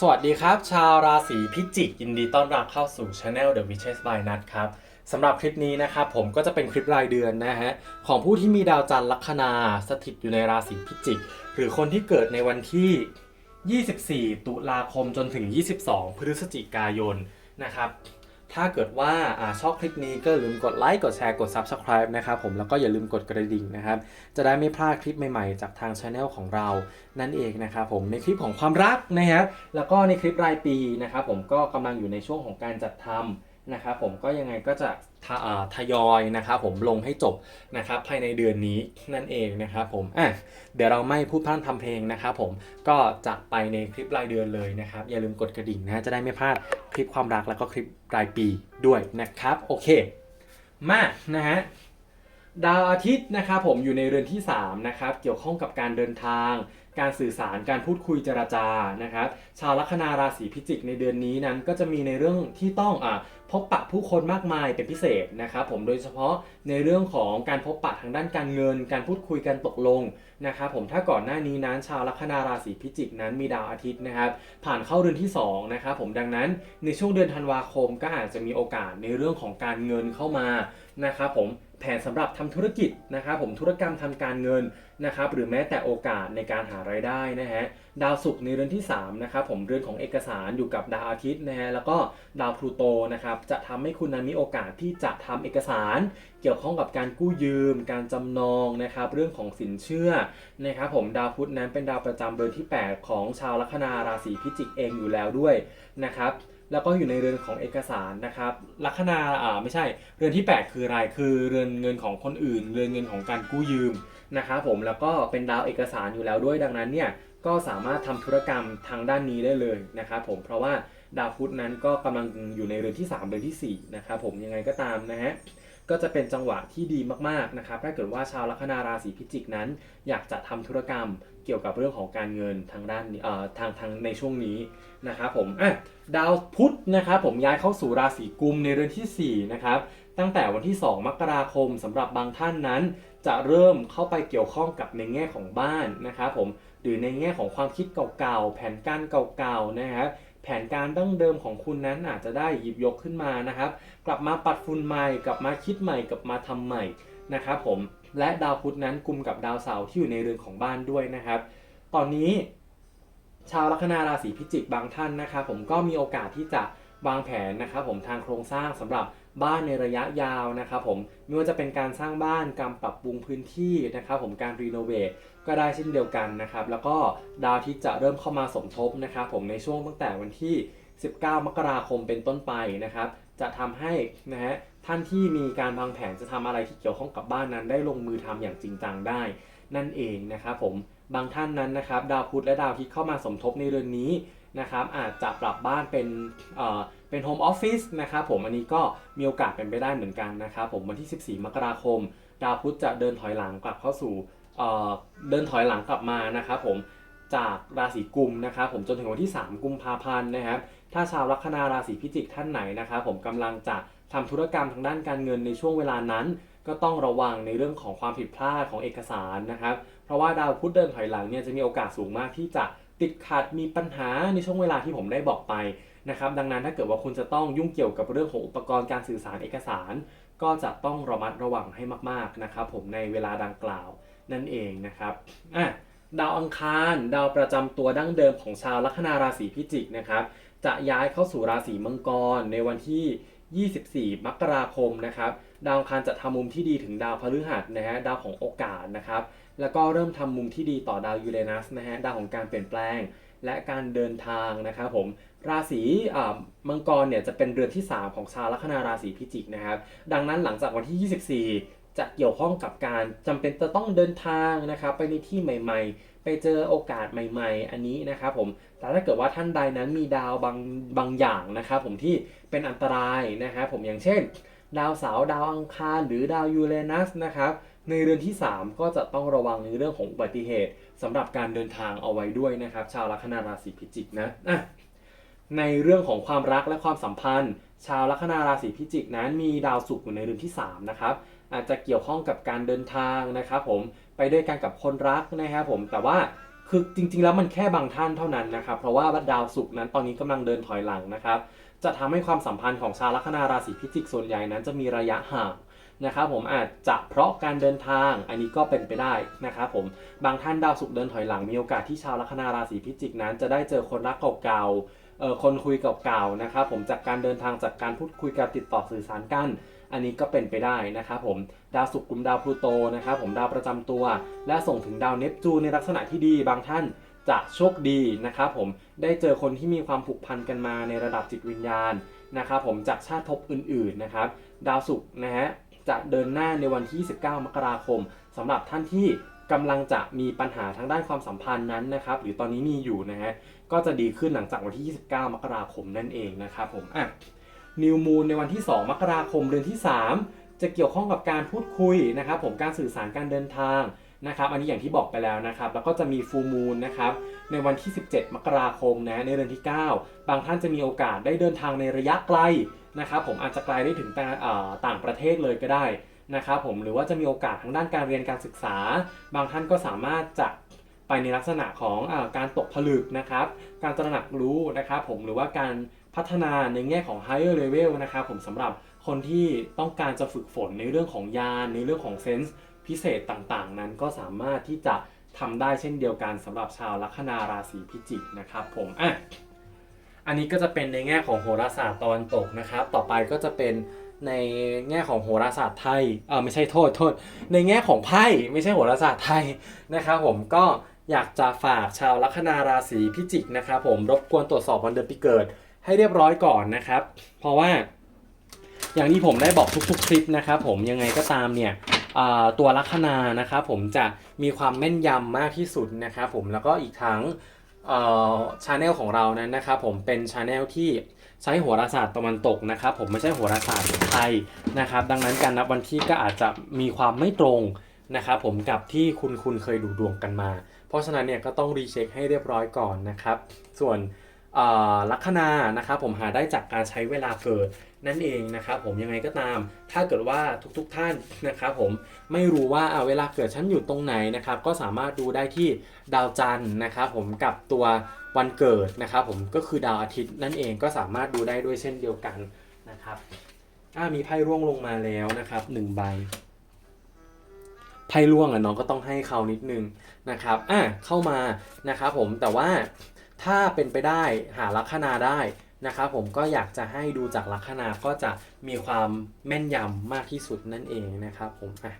สวัสดีครับ ชาวราศีพิจิก ยินดีต้อนรับเข้าสู่ Channel The Witches by Nut ครับสำหรับคลิปนี้นะครับผมก็จะเป็นคลิปรายเดือนนะฮะของผู้ที่มีดาวจันทร์ลัคนาสถิตอยู่ในราศีพิจิก หรือคนที่เกิดในวันที่ 24 ตุลาคมจนถึง 22 พฤศจิกายนนะครับ ถ้าเกิดว่าชอบคลิปนี้ก็อย่าลืมกดไลค์ กดแชร์ กด Subscribe นะครับผม แล้วก็อย่าลืมกดกระดิ่งนะครับ จะได้ไม่พลาดคลิปใหม่ๆ จากทางช anel ของเรา นั่นเองนะครับผม ในคลิปของความรักนะครับ แล้วก็ในคลิปรายปีนะครับผม ก็กำลังอยู่ในช่วงของการจัดทำ นะครับผมก็ยังไงก็จะททยอยนะครับผมลงให้จบนะครับภายในเดือนนี้นั่นเองนะครับผมอะเดี๋ยวเราไม่พูดพร่ำทำเพลงนะครับผมก็จะไปในคลิปรายเดือนเลยนะครับ อย่าลืมกดกระดิ่งนะจะได้ไม่พลาดคลิปความรักแล้วก็คลิปรายปีด้วยนะครับโอเค มานะฮะดาวอาทิตย์นะครับผมอยู่ในเรือนที่3นะครับเกี่ยวข้องกับการเดินทาง การสื่อสารการพูดคุยเจราจานะครับชาวลัคนาราศีพิจิกในเดือนนี้นั้นก็จะมีในเรื่องที่ต้องอพบปะผู้คนมากมายเป็นพิเศษนะครับผมโดยเฉพาะในเรื่องของการพบปะทางด้านการเงิน การพูดคุยกันตกลงนะครับผมถ้าก่อนหน้านี้นั้นชาวลัคนาราศีพิจิกนั้นมีดาวอาทิตย์นะครับผ่านเข้าเดือนที่2นะครับผมดังนั้นในช่วงเดือนธันวาคมก็อาจจะมีโอกาสในเรื่องของการเงินเข้ามา นะครับผมแผนสำหรับทำธุรกิจนะครับผมธุรกรรมทาการเงินนะครับหรือแม้แต่โอกาสในการหารายได้นะฮะดาวศุกร์ในเรือนที่3นะครับผมเรือนของเอกสารอยู่กับดาวอาทิตย์นะฮะแล้วก็ดาวพลูโตนะครับจะทำให้คุณนั้นมีโอกาสที่จะทำเอกสาร เกี่ยวข้องกับการกู้ยืม การจำนองนะครับเรื่องของสินเชื่อนะครับผมดาวพุธนั้นเป็นดาวประจำเรือนที่ 8 ของชาวลัคนาราศีพิจิกเองอยู่แล้วด้วยนะครับ แล้วก็อยู่ในเรือนของเอกสารนะครับ ลัคนาอ่าไม่ใช่ เรือนที่ 8 คืออะไร คือเรือนเงินของคนอื่น เรือนเงินของการกู้ยืมนะครับผม แล้วก็เป็นดาวเอกสารอยู่แล้วด้วย ดังนั้นเนี่ยก็สามารถทำธุรกรรมทางด้านนี้ได้เลยนะครับผม เพราะว่าดาวพุธนั้นก็กำลังอยู่ในเรือนที่ 3 เรือนทีสี่4นะครับผม ยังไงก็ตามนะฮะ ก็จะเป็นจังหวะที่ดีมากๆนะครับถ้าเกิดว่าชาวลัคนาราศีพิจิกนั้น อยากจะทำธุรกรรมเกี่ยวกับเรื่องของการเงินทางด้านเอ่อทางทางในช่วงนี้นะครับผมอะดาวพุธนะครับผมย้ายเข้าสู่ราศีกุมในเรือนทีสี่4นะครับตั้งแต่วันที่ 2 มกราคมสำหรับบางท่านนั้น จะเริ่มเข้าไปเกี่ยวข้องกับในแง่ของบ้านนะครับผมหรือในแง่ของความคิดเก่าๆแผนการเก่าๆนะครับ แผนการดั้งเดิมของคุณนั้นอาจจะได้หยิบยกขึ้นมานะครับ กลับมาปัดฝุ่นใหม่ กลับมาคิดใหม่ กลับมาทำใหม่นะครับผมและดาวพุธนั้นกลุ่มกับดาวเสาร์ที่อยู่ในเรือนของบ้านด้วยนะครับ ตอนนี้ ชาวลัคนาราศีพิจิกบางท่านนะครับผมก็มีโอกาสที่จะวางแผนนะครับผมทางโครงสร้างสำหรับ บ้านในระยะยาวนะครับผมไม่ว่าจะเป็นการสร้างบ้านการปรับปรุงพื้นที่นะครับผมการรีโนเวทก็ได้เช่นเดียวกันนะครับแล้วก็ดาวทิตย์จะเริ่มเข้ามาสมทบนะครับผมในช่วงตั้งแต่วันที่ 19 มกราคมเป็นต้นไปนะครับจะทำให้นะฮะท่านที่มีการวางแผนจะทำอะไรที่เกี่ยวข้องกับบ้านนั้น ได้ลงมือทำอย่างจริงจังได้ นั่นเองนะครับผมบางท่านนั้นนะครับ ดาวพุธและดาวอาทิตย์เข้ามาสมทบในเรือนนี้นะครับอาจจะปรับบ้านเป็น เป็นโฮมออฟฟิศนะครับผมอันนี้ก็มีโอกาสเป็นไปได้เหมือนกันนะครับผมวันที่ 14 มกราคม ดาวพุธจะเดินถอยหลังกลับเข้าสู่เเดินถอยหลังกลับมานะครับผมจากราศีกุมนะครับผมจนถึงวันที่ 3 กุมภาพันธ์นะครับถ้าชาวลัคนาราศีพิจิกท่านไหนนะครับผมกำลังจะทำธุรกรรมทางด้านการเงินในช่วงเวลานั้น ก็ต้องระวังในเรื่องของความผิดพลาดของเอกสารนะครับ เพราะว่าดาวพุธเดินถอยหลังเนี่ยจะมีโอกาสสูงมากที่จะติดขัดมีปัญหาในช่วงเวลาที่ผมได้บอกไป นะครับดังนั้นถ้าเกิดว่าคุณจะต้องยุ่งเกี่ยวกับเรื่องของอุปกรณ์การสื่อสารเอกสาร ก็จะต้องระมัดระวังให้มากๆนะครับผมในเวลาดังกล่าวนั่นเองนะครับอะดาวอังคารดาวประจำตัวดั้งเดิมของชาวลัคนาราศีพิจิกนะครับจะย้ายเข้าสู่ราศีมังกรในวันที่ 24 มกราคมนะครับดาวอังคารจะทำมุมที่ดีถึงดาวพฤหัสนะฮะดาวของโอกาสนะครับแล้วก็เริ่มทำมุมที่ดีต่อดาวยูเรนัสนะฮะดาวของการเปลี่ยนแปลง และการเดินทางนะครับผมราศีมังกรเนี่ยจะเป็นเรือนที่ 3 ของชาวลัคนาราศีพิจิกนะครับ ดังนั้นหลังจากวันที่ 24 จะเกี่ยวข้องกับการจำเป็นจะต้องเดินทางนะครับ ไปในที่ใหม่ ๆ ไปเจอโอกาสใหม่ ๆ อันนี้นะครับผมแต่ถ้าเกิดว่าท่านใดนั้นมีดาวบางบางอย่างนะครับผมที่เป็นอันตรายนะครับผมอย่างเช่น ดาวเสาร์ดาวอังคารหรือดาวยูเรนัสนะครับ ในเรือนที่ 3 ก็จะต้องระวังในเรื่องของอุบัติเหตุสำหรับการเดินทางเอาไว้ด้วยนะครับ ชาวลัคนาราศีพิจิกนะะในเรื่องของความรักและความสัมพันธ์ ชาวลัคนาราศีพิจิกนั้นมีดาวศุกร์อยู่ในเรือนที่3นะครับอาจจะเกี่ยวข้องกับการเดินทางนะครับผมไปด้วยกันกับคนรักนะครับผมแต่ว่าคือจริงๆแล้วมันแค่บางท่านเท่านั้นนะครับ เพราะว่าดาวศุกร์นั้นตอนนี้กำลังเดินถอยหลังนะครับ จะทำให้ความสัมพันธ์ของชาวลัคนาราศีพิจิกส่วนใหญ่นั้นจะมีระยะห่างนะครับผมอาจจะเพราะการเดินทางอันนี้ก็เป็นไปได้นะครับผมบางท่านดาวศุกร์เดินถอยหลังมีโอกาสที่ชาวลัคนาราศีพิจิกนั้น จะได้เจอคนรักเก่าๆเอ่อคนคุยเก่าๆนะครับผมจากการเดินทางจากการพูดคุยการติดต่อสื่อสารกัน อันนี้ก็เป็นไปได้นะครับผมดาวศุกร์กลุ่มดาวพลูโตนะครับผมดาวประจำตัว และส่งถึงดาวเนปจูนในลักษณะที่ดีบางท่าน จะโชคดีนะครับผมได้เจอคนที่มีความผูกพันกันมาในระดับจิตวิญญาณนะครับผมจากชาติภพอื่นๆนะครับ ดาวศุกร์นะฮะจะเดินหน้าในวันที่29มกราคมสำหรับท่านที่กำลังจะมีปัญหาทางด้านความสัมพันธ์นั้นนะครับ หรือตอนนี้มีอยู่นะฮะก็จะดีขึ้นหลังจากวันที่ 29 มกราคมนั่นเองนะครับผมอะนิวมูนในวันที่ 2 มกราคมเดือนที่ 3 จะเกี่ยวข้องกับการพูดคุยนะครับ ผมการสื่อสารการเดินทาง นะครับอันนี้อย่างที่บอกไปแล้วนะครับ แล้วก็จะมีฟูมูลนะครับในวันที่ 17 มกราคมนะในเดือนที่ 9 บางท่านจะมีโอกาสได้เดินทางในระยะไกลนะครับผมอาจจะไกลได้ถึงต่างเอ่อต่างประเทศเลยก็ได้นะครับผมหรือว่าจะมีโอกาสทางด้านการเรียนการศึกษา บางท่านก็สามารถจะไปในลักษณะของอการตกผลึกนะครับ การตระหนักรู้นะครับผมหรือว่าการพัฒนาในแง่ของ higher level นะครับผมสำหรับคนที่ต้องการจะฝึกฝนในเรื่องของยานในเรื่องของเซนส์ พิเศษต่างๆ นั้นก็สามารถที่จะทำได้เช่นเดียวกันสำหรับชาวลัคนาราศีพิจิกนะครับผมอะอันนี้ก็จะเป็นในแง่ของโหราศาสตร์ตะวันตกนะครับ ต่อไปก็จะเป็นในแง่ของโหราศาสตร์ไทยเออไม่ใช่โทษโทษ ในแง่ของไพ่ไม่ใช่โหราศาสตร์ไทยนะครับผมก็อยากจะฝากชาวลัคนาราศีพิจิกนะครับผมรบกวนตรวจสอบวันเดือนปีเกิด ให้เรียบร้อยก่อนนะครับ เพราะว่า อย่างที่ผมได้บอกทุกๆคลิปนะครับผมยังไงก็ตามเนี่ย ตัวลัคนานะครับผมจะมีความแม่นยำมากที่สุดนะครับผมแล้วก็อีกทั้งชาแนลของเรานั้นนะครับผมเป็นชาแนลที่ใช้โหราศาสตร์ตะวันตกนะครับผมไม่ใช่โหราศาสตร์ไทยนะครับ ดังนั้นการนับวันที่ก็อาจจะมีความไม่ตรงนะครับผมกับที่คุณคุณเคยดูดวงกันมา เพราะฉะนั้นเนี่ยก็ต้องรีเช็คให้เรียบร้อยก่อนนะครับ ส่วนลัคนานะครับผมหาได้จากการใช้เวลาเกิด นั่นเองนะครับผมยังไงก็ตาม ถ้าเกิดว่าทุกๆทท่านนะครับผมไม่รู้ว่าอ่าเวลาเกิดฉันอยู่ตรงไหนนะครับก็สามารถดูได้ที่ดาวจันทร์นะครับผมกับตัววันเกิดนะครับผมก็คือดาวอาทิตย์นั่นเองก็สามารถดูได้ด้วยเช่นเดียวกันนะครับอ่ามีไพ่ร่วงลงมาแล้วนะครับหนึ่งใบไพ่ร่วงอะน้องก็ต้องให้เขานิดนึงนะครับอะเข้ามานะครับผมแต่ว่าถ้าเป็นไปได้หาลัคนาได้ นะครับผมก็อยากจะให้ดูจากลัคนาก็จะมีความแม่นยำมากที่สุดนั่นเองนะครับผมอะ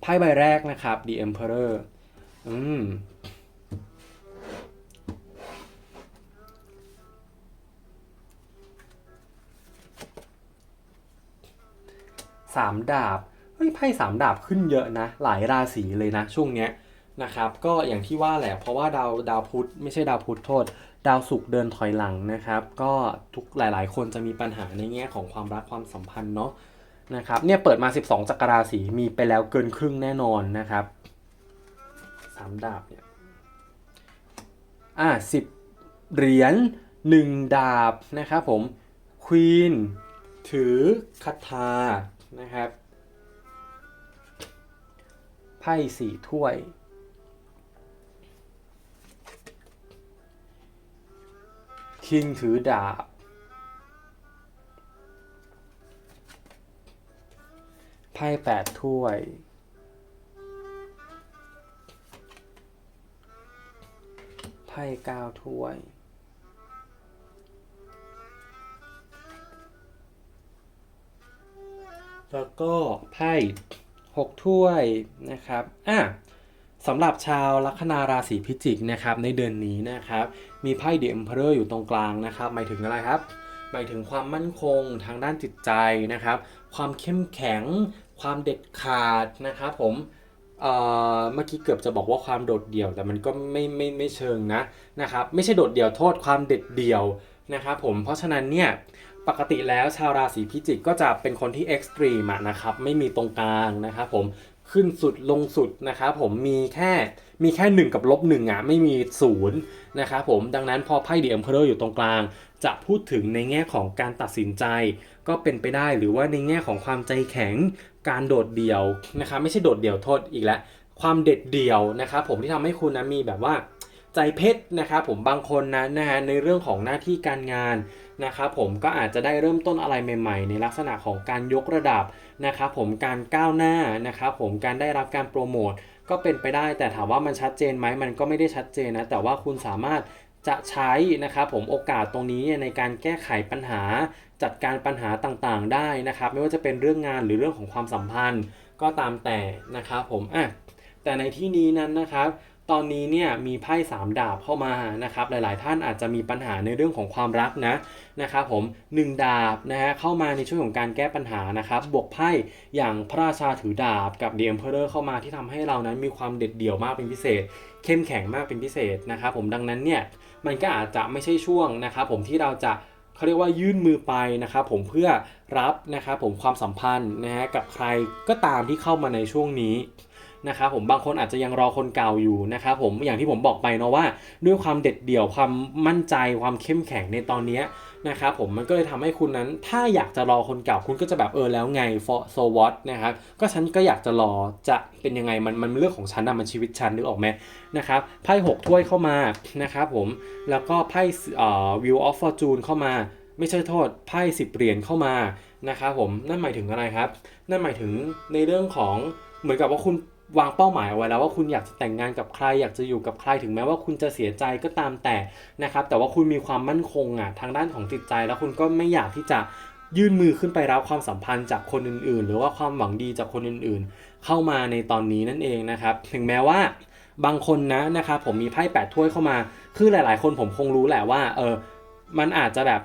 ไพ่ใบแรกนะครับ The Emperor อืมสามดาบเฮ้ยไพ่สามดาบขึ้นเยอะนะ หลายราศีเลยนะช่วงเนี้ยนะครับ ก็อย่างที่ว่าแหละเพราะว่าดาวดาวพุธไม่ใช่ดาวพุธโทษ ดาวศุกร์เดินถอยหลังนะครับ ก็ทุกหลาย ๆ คนจะมีปัญหาในแง่ของความรักความสัมพันธ์เนาะนะครับเนี่ยเปิดมา 12 จักรราศีมีไปแล้วเกินครึ่งแน่นอนนะครับสามดาบเนี่ยอ่าสิบเหรียญหนึ่งดาบนะครับผมควีนถือคาถานะครับไพ่สี่ถ้วย คิงถือดาบ ไพ่แปดถ้วย ไพ่เก้าถ้วย แล้วก็ไพ่หกถ้วยนะครับ อะ สำหรับชาวลัคนาราศีพิจิกนะครับในเดือนนี้นะครับมีไพ่เด e มเพ r o r อยู่ตรงกลางนะครับหมายถึงอะไรครับหมายถึงความมั่นคงทางด้านจิตใจนะครับ ความเข้มแข็ง ความเด็ดขาดนะครับผมเอ่อเมื่อกี้เกือบจะบอกว่าความโดดเดี่ยว แต่มันก็ไม่ไม่ไม่เชิงนะนะครับไม่ใช่โดดเดี่ยวโทษความเด็ดเดี่ยวนะครับผมเพราะฉะนั้นเนี่ยปกติแล้วชาวราศีพิจิกก็จะเป็นคนที่เอ็กซ์ตรีมนะครับไม่มีตรงกลางนะครับผม ขึ้นสุดลงสุดนะครับผมมีแค่มีแค่ 1 กับลบ1อะไม่มีศูนย์นะครับผมดังนั้นพอไพ่เดียมเพลอยู่ตรงกลาง จะพูดถึงในแง่ของการตัดสินใจ ก็เป็นไปได้หรือว่าในแง่ของความใจแข็งการโดดเดี่ยวนะครับไม่ใช่โดดเดี่ยวโทษอีกแล้ว ความเด็ดเดี่ยวนะครับผมที่ทำให้คุณนะมีแบบว่า ใจเพชรนะครับผมบางคนนะนะฮะในเรื่องของหน้าที่การงาน นะครับผมก็อาจจะได้เริ่มต้นอะไรใหม่ ๆ ในลักษณะของการยกระดับนะครับผมการก้าวหน้านะครับผมการได้รับการโปรโมทก็เป็นไปได้แต่ถามว่ามันชัดเจนไหมมันก็ไม่ได้ชัดเจนนะแต่ว่าคุณสามารถจะใช้นะครับผมโอกาสตรงนี้ในการแก้ไขปัญหา จัดการปัญหาต่างๆ ได้นะครับไม่ว่าจะเป็นเรื่องงานหรือเรื่องของความสัมพันธ์ก็ตามแต่นะครับผมอะแต่ในที่นี้นั้นนะครับ ตอนนี้เนี่ยมีไพ่สามดาบเข้ามานะครับหลายๆ ท่านอาจจะมีปัญหาในเรื่องของความรักนะนะครับผมหนึ่งดาบนะฮะเข้ามาในช่วงของการแก้ปัญหานะครับบวกไพ่อย่างพระราชาถือดาบกับเดียมเพอร์เข้ามาที่ทำให้เรานั้นมีความเด็ดเดี่ยวมากเป็นพิเศษ เข้มแข็งมากเป็นพิเศษนะครับผมดังนั้นเนี่ยมันก็อาจจะไม่ใช่ช่วงนะครับผมที่เราจะเขาเรียกว่ายื่นมือไปนะครับผมเพื่อรับนะครับผมความสัมพันธ์นะฮะกับใครก็ตามที่เข้ามาในช่วงนี้ นะครับผมบางคนอาจจะยังรอคนเก่าอยู่นะครับผมอย่างที่ผมบอกไปเนาะว่า ด้วยความเด็ดเดี่ยวความมั่นใจความเข้มแข็งในตอนนี้นะครับผมมันก็เลยทำให้คุณนั้น ถ้าอยากจะรอคนเก่าคุณก็จะแบบเออแล้วไง for so what นะครับก็ฉันก็อยากจะรอจะเป็นยังไงมันมันเรื่องของฉันนะมันชีวิตฉันนึกออกไหมนะครับไพ่หกถ้วยเข้ามานะครับผมแล้วก็ไพ่เอ่อ wheel of fortune เข้ามาไม่ใช่โทษไพ่สิบเหรียญเข้ามานะครับผมนั่นหมายถึงอะไรครับ นั่นหมายถึงในเรื่องของเหมือนกับว่าคุณ วางเป้าหมายเอาไว้แล้วว่าคุณอยากจะแต่งงานกับใครอยากจะอยู่กับใครถึงแม้ว่าคุณจะเสียใจก็ตามแต่นะครับ แต่ว่าคุณมีความมั่นคงอะทางด้านของจิตใจ แล้วคุณก็ไม่อยากที่จะยื่นมือขึ้นไปรับความสัมพันธ์จากคนอื่น ๆ หรือว่าความหวังดีจากคนอื่นๆ เข้ามาในตอนนี้นั่นเองนะครับ ถึงแม้ว่าบางคนนะนะครับผมมีไพ่แปดถ้วยเข้ามา คือหลาย ๆ คนผมคงรู้แหละว่าเออมันอาจจะแบบ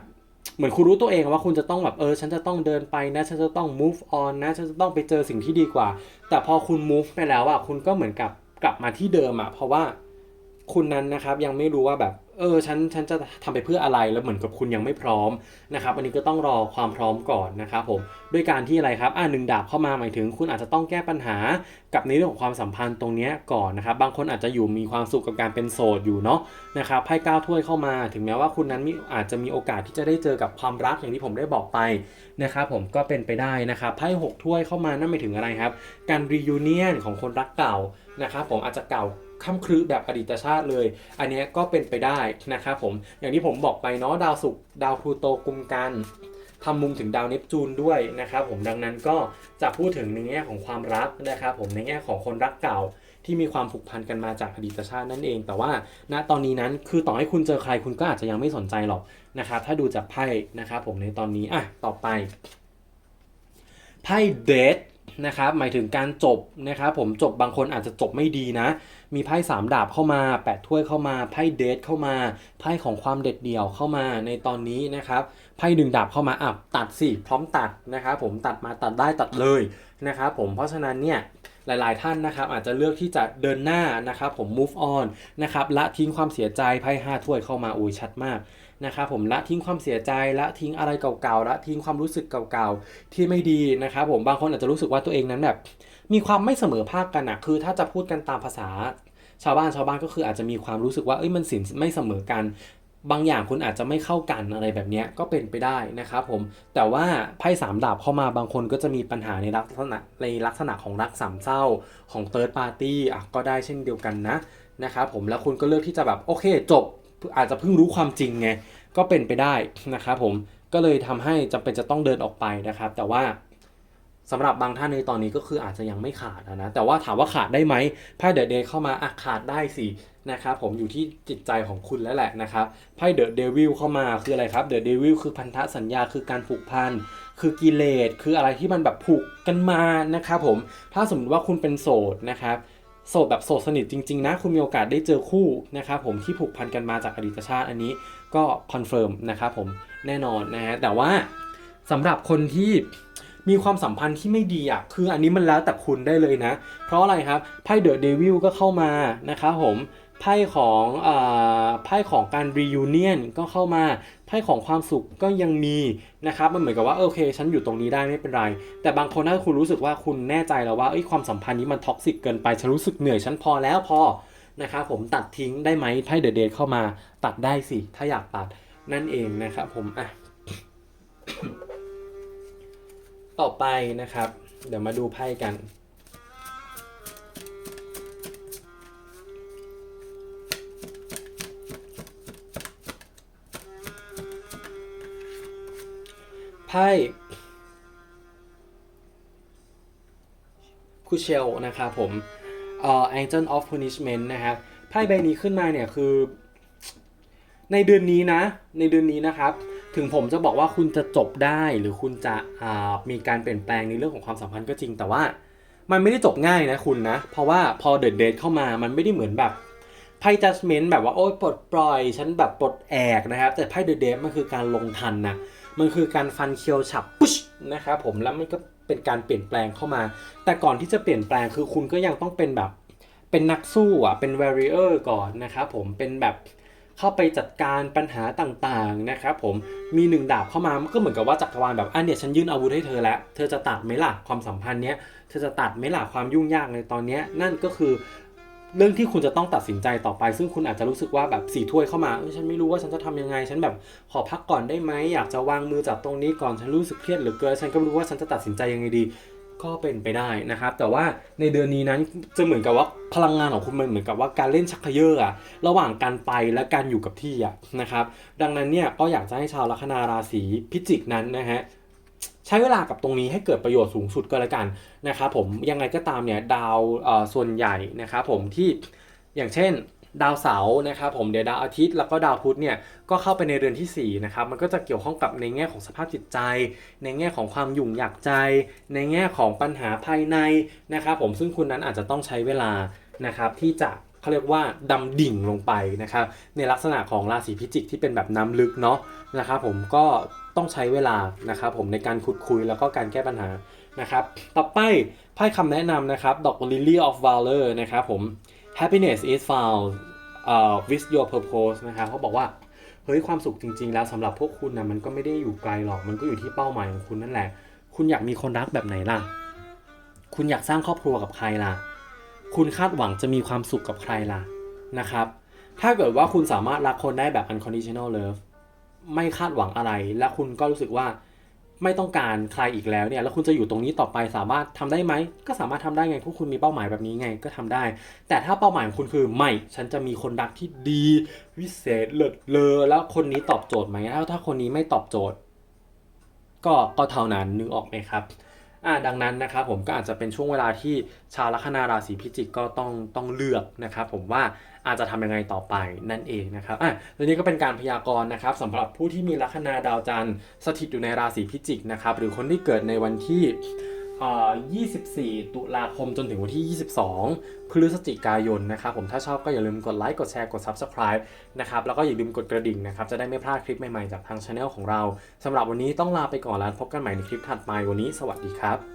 เหมือนคุณรู้ตัวเองว่าคุณจะต้องแบบเออ ฉันจะต้องเดินไปนะ ฉันจะต้อง move on นะ ฉันจะต้องไปเจอสิ่งที่ดีกว่า แต่พอคุณ move ไปแล้วอะคุณก็เหมือนกับกลับมาที่เดิมอะเพราะว่าคุณนั้นนะครับยังไม่รู้ว่าแบบ เออฉันฉันจะทำไปเพื่ออะไรแล้วเหมือนกับคุณยังไม่พร้อมนะครับอันนี้ก็ต้องรอความพร้อมก่อนนะครับผมด้วยการที่อะไรครับอ่าหนึ่งดาบเข้ามาหมายถึง คุณอาจจะต้องแก้ปัญหากับในเรื่องของความสัมพันธ์ตรงเนี้ยก่อนนะครับบางคนอาจจะอยู่มีความสุขกับการเป็นโสดอยู่เนาะนะครับไพ่เก้าถ้วยเข้ามา ถึงแม้ว่าคุณนั้นมีอาจจะมีโอกาสที่จะได้เจอกับความรักอย่างที่ผมได้บอกไปนะครับผมก็เป็นไปได้นะครับไพ่หกถ้วยเข้ามานั่นหมายถึงอะไรครับ การรียูเนียนของคนรักเก่านะครับผมอาจจะเก่า ค่ำครึแบบอดีตชาติเลย อันนี้ก็เป็นไปได้นะครับผม อย่างที่ผมบอกไปเนาะดาวศุกร์ดาวพลูโตกุมกันทำมุมถึงดาวเนปจูนด้วยนะครับผมดังนั้นก็จะพูดถึงในแง่ของความรักนะครับผมในแง่ของคนรักเก่าที่มีความผูกพันกันมาจากอดีตชาตินั่นเอง แต่ว่าณตอนนี้นั้นคือต่อให้คุณเจอใครคุณก็อาจจะยังไม่สนใจหรอกนะครับถ้าดูจากไพ่นะครับผมในตอนนี้อะต่อไปไพ่เดท นะครับหมายถึงการจบนะครับผมจบบางคนอาจจะจบไม่ดีนะ มีไพ่สามดาบเข้ามาแปดถ้วยเข้ามาไพ่เดทเข้ามาไพ่ของความเด็ดเดี่ยวเข้ามาในตอนนี้นะครับไพ่หนึ่งดาบเข้ามาอะตัดสิพร้อมตัดนะครับผมตัดมาตัดได้ตัดเลยนะครับผมเพราะฉะนั้นเนี่ยหลายๆท่านนะครับอาจจะเลือกที่จะเดินหน้านะครับผม move on นะครับละทิ้งความเสียใจไพ่ห้าถ้วยเข้ามาอุ้ยชัดมาก นะครับผมละทิ้งความเสียใจละทิ้งอะไรเก่าๆละทิ้งความรู้สึกเก่าๆ ที่ไม่ดีนะครับผมบางคนอาจจะรู้สึกว่าตัวเองนั้นแบบมีความไม่เสมอภาคกันนะคือถ้าจะพูดกันตามภาษา ชาวบ้านชาวบ้านก็คืออาจจะมีความรู้สึกว่าเอ้ยมันสินไม่เสมอกันบางอย่างคุณอาจจะไม่เข้ากันอะไรแบบนี้ก็เป็นไปได้นะครับผมแต่ว่าไพ่สามดาบเข้ามาบางคนก็จะมีปัญหาในลักษณะในลักษณะของรักสามเศร้าของเ h ิร์ p ปาร์ตี้อะก็ได้เช่นเดียวกันนะนะครับผมแล้วคุณก็เลือกที่จะแบบโอเคจบ อาจจะเพิ่งรู้ความจริงไงก็เป็นไปได้นะครับผมก็เลยทำให้จำเป็นจะต้องเดินออกไปนะครับ แต่ว่าสำหรับบางท่านในตอนนี้ก็คืออาจจะยังไม่ขาดอะนะแต่ว่าถามว่าขาดได้ไหมไพ่เดอะเดย์เข้ามาอะขาดได้สินะครับผมอยู่ที่จิตใจของคุณแล้วแหละนะครับไพ่เดอะเดวิลเข้ามาคืออะไรครับเดอะเดวิลคือพันธสัญญาคือการผูกพันคือกิเลสคืออะไรที่มันแบบผูกกันมานะครับผมถ้าสมมติว่าคุณเป็นโสดนะครับ โสดแบบโสดสนิทจริงๆนะ คุณมีโอกาสได้เจอคู่นะครับผมที่ผูกพันกันมาจากอดีตชาติอันนี้ก็คอนเฟิร์มนะครับผมแน่นอนนะฮะแต่ว่าสำหรับคนที่มีความสัมพันธ์ที่ไม่ดีอะคืออันนี้มันแล้วแต่คุณได้เลยนะ เพราะอะไรครับไพ่เดอะเดวิลก็เข้ามานะครับผมไพ่ของอ่าไพ่ของการรียูเนียนก็เข้ามา ไพ่ของความสุขก็ยังมีนะครับมันเหมือนกับว่าโอเค ฉันอยู่ตรงนี้ได้ไม่เป็นไร แต่บางคนถ้าคุณรู้สึกว่าคุณแน่ใจแล้วว่าเอ้ยความสัมพันธ์นี้มันท็อกซิกเกินไปฉันรู้สึกเหนื่อยฉันพอแล้วพอนะครับผมตัดทิ้งได้ไหมไพ่เดอะเดทเข้ามาตัดได้สิถ้าอยากตัดนั่นเองนะครับผมอะต่อไปนะครับ เดี๋ยวมาดูไพ่กัน ไพ่คูเชลนะครับผมเอ่อ Angel of Punishment นะครับไพ่ใบนี้ขึ้นมาเนี่ยคือ ในเดือนนี้นะ ในเดือนนี้นะครับ ถึงผมจะบอกว่าคุณจะจบได้หรือคุณจะมีการเปลี่ยนแปลงในเรื่องของความสัมพันธ์ก็จริงแต่ว่ามันไม่ได้จบง่ายนะคุณนะ เพราะว่าพอเด e เดทเข้ามามันไม่ได้เหมือนแบบไพ่ judgment แบบว่าโอ๊ยปลดปล่อยฉันแบบปลดแอกนะครับ แต่ไพ่เด e เดทมันคือการลงทันนะ มันคือการฟันเคียวฉับปุ๊ชนะครับผมแล้วมันก็เป็นการเปลี่ยนแปลงเข้ามา แต่ก่อนที่จะเปลี่ยนแปลงคือคุณก็ยังต้องเป็นแบบเป็นนักสู้อะเป็น warrior ก่อนนะครับผมเป็นแบบเข้าไปจัดการปัญหาต่างๆนะครับผมมีหนึ่งดาบเข้ามามันก็เหมือนกับว่าจักรวาลแบบอันเนี่ยฉันยื่นอาวุธให้เธอแล้ว เธอจะตัดไหมล่ะความสัมพันธ์เนี้ยเธอจะตัดไหมล่ะความยุ่งยากในตอนเนี้ยนั่นก็คือ เรื่องที่คุณจะต้องตัดสินใจต่อไป ซึ่งคุณอาจจะรู้สึกว่าแบบสี่ถ้วยเข้ามาเออฉันไม่รู้ว่าฉันจะทำยังไง ฉันแบบขอพักก่อนได้ไหมอยากจะวางมือจากตรงนี้ก่อนฉันรู้สึกเครียดเหลือเกินฉันก็ไม่รู้ว่าฉันจะตัดสินใจยังไงดีก็เป็นไปได้นะครับ แต่ว่าในเดือนนี้นั้นจะเหมือนกับว่าพลังงานของคุณมันเหมือนกับว่าการเล่นชักเขยออะระหว่างการไปและการอยู่กับที่อะนะครับ ดังนั้นเนี่ยก็อยากจะให้ชาวลัคนาราศีพิจิกนั้นนะฮะ ใช้เวลากับตรงนี้ให้เกิดประโยชน์สูงสุดก็แล้วกันนะครับผมยังไงก็ตามเนี่ยดาวส่วนใหญ่นะครับผมที่อย่างเช่นดาวเสาร์นะครับผมเดี๋ยวดาวอาทิตย์แล้วก็ดาวพุธเนี่ยก็เข้าไปในเรือนที่สี่นะครับมันก็จะเกี่ยวข้องกับในแง่ของสภาพจิตใจ ในแง่ของความหยุ่งหยักใจ ในแง่ของปัญหาภายในนะครับผมซึ่งคุณนั้นอาจจะต้องใช้เวลานะครับที่จะเขาเรียกว่าดำดิ่งลงไปนะครับในลักษณะของราศีพิจิกที่เป็นแบบน้ำลึกเนาะนะครับผมก็ ต้องใช้เวลานะครับผมในการขุดคุยแล้วก็การแก้ปัญหานะครับต่อไปไพ่คำแนะนำนะครับดอก Lily of Valor นะครับผม happiness is found uh, with your purpose นะครับเขาบอกว่าเฮ้ยความสุขจริง ๆ แล้วสำหรับพวกคุณนะมันก็ไม่ได้อยู่ไกลหรอกมันก็อยู่ที่เป้าหมายของคุณนั่นแหละ คุณอยากมีคนรักแบบไหนล่ะ คุณอยากสร้างครอบครัวกับใครล่ะ คุณคาดหวังจะมีความสุขกับใครล่ะนะครับ ถ้าเกิดว่าคุณสามารถรักคนได้แบบ unconditional love ไม่คาดหวังอะไร และคุณก็รู้สึกว่าไม่ต้องการใครอีกแล้วเนี่ย แล้วคุณจะอยู่ตรงนี้ต่อไปสามารถทำได้ไหม ก็สามารถทำได้ไงพวกคุณมีเป้าหมายแบบนี้ไงก็ทำได้ แต่ถ้าเป้าหมายของคุณคือไม่ ฉันจะมีคนรักที่ดี วิเศษเลิศเลอ แล้วคนนี้ตอบโจทย์ไหมถ้าถ้าคนนี้ไม่ตอบโจทย์ ก็ก็เท่านั้นนึกออกไหมครับ อ่าดังนั้นนะครับผมก็อาจจะเป็นช่วงเวลาที่ชาวลัคนาราศีพิจิกก็ต้องต้องเลือกนะครับผมว่าอาจจะทำยังไงต่อไปนั่นเองนะครับอะและนี่ก็เป็นการพยากรณ์นะครับสำหรับผู้ที่มีลัคนาดาวจันทร์สถิตอยู่ในราศีพิจิกนะครับหรือคนที่เกิดในวันที่ 24 ตุลาคมจนถึงวันที่ 22 พฤศจิกายนนะครับผมถ้าชอบก็อย่าลืมกดไลค์กดแชร์กด Subscribe นะครับแล้วก็อย่าลืมกดกระดิ่งนะครับจะได้ไม่พลาดคลิปใหม่ๆจากทางช anel ของเราสำหรับวันนี้ต้องลาไปก่อนแล้วพบกันใหม่ในคลิปถัดไปวันนี้ สวัสดีครับ